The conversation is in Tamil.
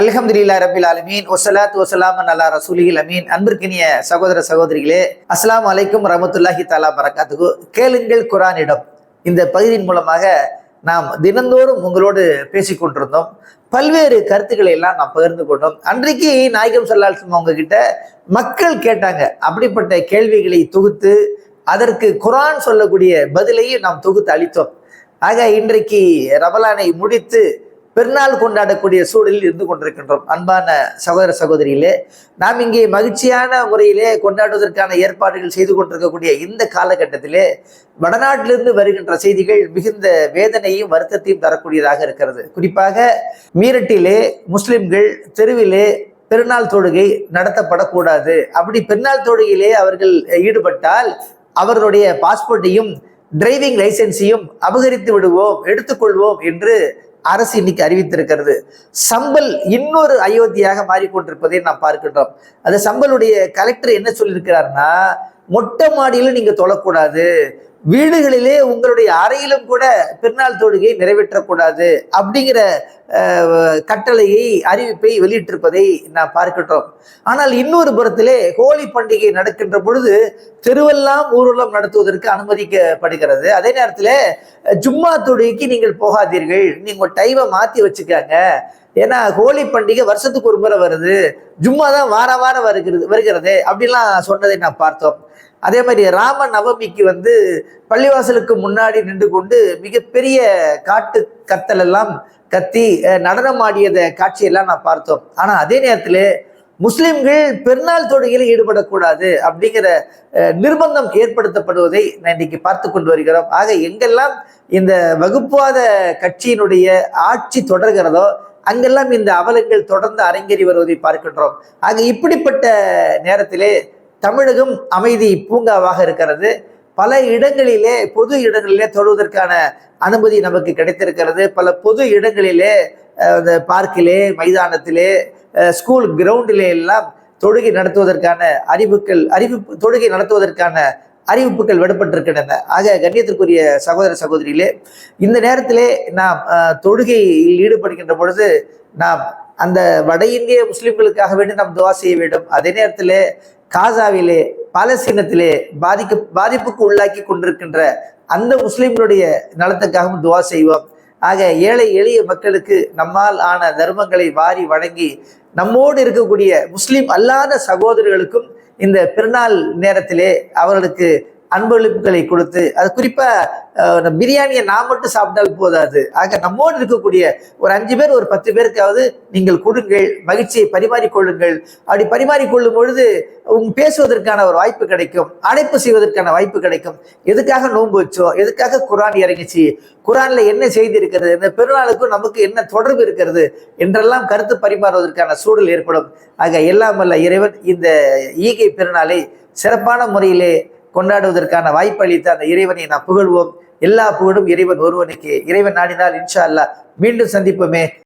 அல்ஹம்துலில்லா ரபில் அலமீன் ஒசலாத் ஒசலாம் அல்லா ரசூலிகள் அமீன். அன்பிற்கினிய சகோதர சகோதரிகளே அஸ்லாம் அலைக்கும் ரமத்துல்லாஹி தாலா பரக்காத்துக்கு கேளுங்கள் குரானிடம். இந்த பகுதியின் மூலமாக நாம் தினந்தோறும் உங்களோடு பேசிக்கொண்டிருந்தோம் பல்வேறு கருத்துக்களை எல்லாம் நாம் பகிர்ந்து கொண்டோம். அன்றைக்கு நாயகம் சல்லால்சம் அவங்க கிட்ட மக்கள் கேட்டாங்க. அப்படிப்பட்ட கேள்விகளை தொகுத்து அதற்கு குரான் சொல்லக்கூடிய பதிலையும் நாம் தொகுத்து அளித்தோம். ஆக இன்றைக்கு ரமலானை முடித்து பெருநாள் கொண்டாடக்கூடிய சூழலில் இருந்து கொண்டிருக்கின்றோம். அன்பான சகோதர சகோதரிகளே நாம் இங்கே மகிழ்ச்சியான முறையிலே கொண்டாடுவதற்கான ஏற்பாடுகள் செய்து கொண்டிருக்கக்கூடிய இந்த காலகட்டத்திலே வடநாட்டிலிருந்து வருகின்ற செய்திகள் மிகுந்த வேதனையும் வருத்தத்தையும் தரக்கூடியதாக இருக்கிறது. குறிப்பாக மீரட்டிலே முஸ்லிம்கள் தெருவிலே பெருநாள் தொழுகை நடத்தப்படக்கூடாது. அப்படி பெருநாள் தொழுகையிலே அவர்கள் ஈடுபட்டால் அவர்களுடைய பாஸ்போர்ட்டையும் டிரைவிங் லைசன்ஸையும் அபகரித்து விடுவோம் எடுத்துக்கொள்வோம் என்று அரசு இன்னைக்கு அறிவித்திருக்கிறது. சம்பல் இன்னொரு அயோத்தியாக மாறிக்கொண்டிருப்பதை நாம் பார்க்கின்றோம். அது சம்பலுடைய கலெக்டர் என்ன சொல்லியிருக்கிறார்னா மொட்டை மாடியிலும் நீங்க தொழக்கூடாது. வீடுகளிலே உங்களுடைய அறையிலும் கூட பெருநாள் தொழுகை நிறைவேற்றக்கூடாது அப்படிங்கிற கட்டளையை அறிவிப்பை வெளியிட்டிருப்பதை நாம் பார்க்கின்றோம். ஆனால் இன்னொரு புறத்திலே ஹோலி பண்டிகை நடக்கின்ற பொழுது தெருவெல்லாம் ஊர்வலம் நடத்துவதற்கு அனுமதிக்கப்படுகிறது. அதே நேரத்தில் ஜும்மா தொழுகைக்கு நீங்கள் போகாதீர்கள். நீங்கள் டைமை மாற்றி வச்சுக்காங்க. ஏன்னா ஹோலி பண்டிகை வருஷத்துக்கு ஒரு முறை வருது. ஜும்மா தான் வார வாரம் வருகிறது வருகிறது. அப்படிலாம் சொன்னதை நான் பார்த்தோம். அதே மாதிரி ராம நவமிக்கு வந்து பள்ளிவாசலுக்கு முன்னாடி நின்று கொண்டு மிகப்பெரிய காட்டு கத்தல் எல்லாம் கத்தி நடனம் ஆடியத காட்சியெல்லாம் நான் பார்த்தோம். ஆனால் அதே நேரத்தில் முஸ்லிம்கள் பெருநாள் தொழுகையில் ஈடுபடக்கூடாது அப்படிங்கிற நிர்பந்தம் ஏற்படுத்தப்படுவதை நான் இன்னைக்கு பார்த்து கொண்டு வருகிறோம். ஆக எங்கெல்லாம் இந்த வகுப்புவாத கட்சியினுடைய ஆட்சி தொடர்கிறதோ அங்கெல்லாம் இந்த அவலங்கள் தொடர்ந்து அரங்கேறி வருவதை பார்க்கின்றோம். ஆக இப்படிப்பட்ட நேரத்திலே தமிழகம் அமைதி பூங்காவாக இருக்கிறது. பல இடங்களிலே பொது இடங்களிலே தொழுவதற்கான அனுமதி நமக்கு கிடைத்திருக்கிறது. பல பொது இடங்களிலே அந்த பார்க்கிலே மைதானத்திலே ஸ்கூல் கிரவுண்டிலே எல்லாம் தொழுகை நடத்துவதற்கான அறிவுக்கள் அறிவிப்பு தொழுகை நடத்துவதற்கான அறிவிப்புகள் விடப்பட்டிருக்கின்றன. ஆக கண்ணியத்திற்குரிய சகோதர சகோதரிகளே இந்த நேரத்திலே நாம் தொழுகையில் ஈடுபடுகின்ற பொழுது நாம் அந்த வட இந்திய முஸ்லிம்களுக்காக வேண்டி நாம் துவா செய்ய வேண்டும். அதே நேரத்தில் காசாவிலே பாலஸ்தீனத்திலே பாதிக்க பாதிப்புக்கு உள்ளாக்கி கொண்டிருக்கின்ற அந்த முஸ்லிம்களுடைய நலத்துக்காகவும் துவா செய்வோம். ஆக ஏழை எளிய மக்களுக்கு நம்மால் ஆன தர்மங்களை வாரி வழங்கி நம்மோடு இருக்கக்கூடிய முஸ்லிம் அல்லாத சகோதரர்களுக்கும் இந்த பிறநாள் நேரத்திலே அவர்களுக்கு அன்பளிப்புகளை கொடுத்து அது குறிப்பாக பிரியாணியை நான் மட்டும் சாப்பிட்டால் போதாது. ஆக நம்மோடு இருக்கக்கூடிய ஒரு அஞ்சு பேர் ஒரு பத்து பேருக்காவது நீங்கள் கொடுங்கள் மகிழ்ச்சியை பரிமாறிக்கொள்ளுங்கள். அப்படி பரிமாறிக்கொள்ளும் பொழுது உங்க பேசுவதற்கான ஒரு வாய்ப்பு கிடைக்கும் அழைப்பு செய்வதற்கான வாய்ப்பு கிடைக்கும். எதுக்காக நோன்பு வச்சோம்? எதுக்காக குரான் இறங்கிச்சு? குரான்ல என்ன செய்தி இருக்கிறது இந்த பெருநாளுக்கும் நமக்கு என்ன தொடர்பு இருக்கிறது? என்றெல்லாம் கருத்து பரிமாறுவதற்கான சூழல் ஏற்படும். ஆக எல்லாம் அல்ல இறைவன் இந்த ஈகை பெருநாளை சிறப்பான முறையிலே கொண்டாடுவதற்கான வாய்ப்பு அளித்த அந்த இறைவனை நாம் புகழ்வோம். எல்லா புகழும் இறைவன் ஒருவனுக்கு. இறைவன் நாடினால் இன்ஷா அல்லா மீண்டும் சந்திப்போமே.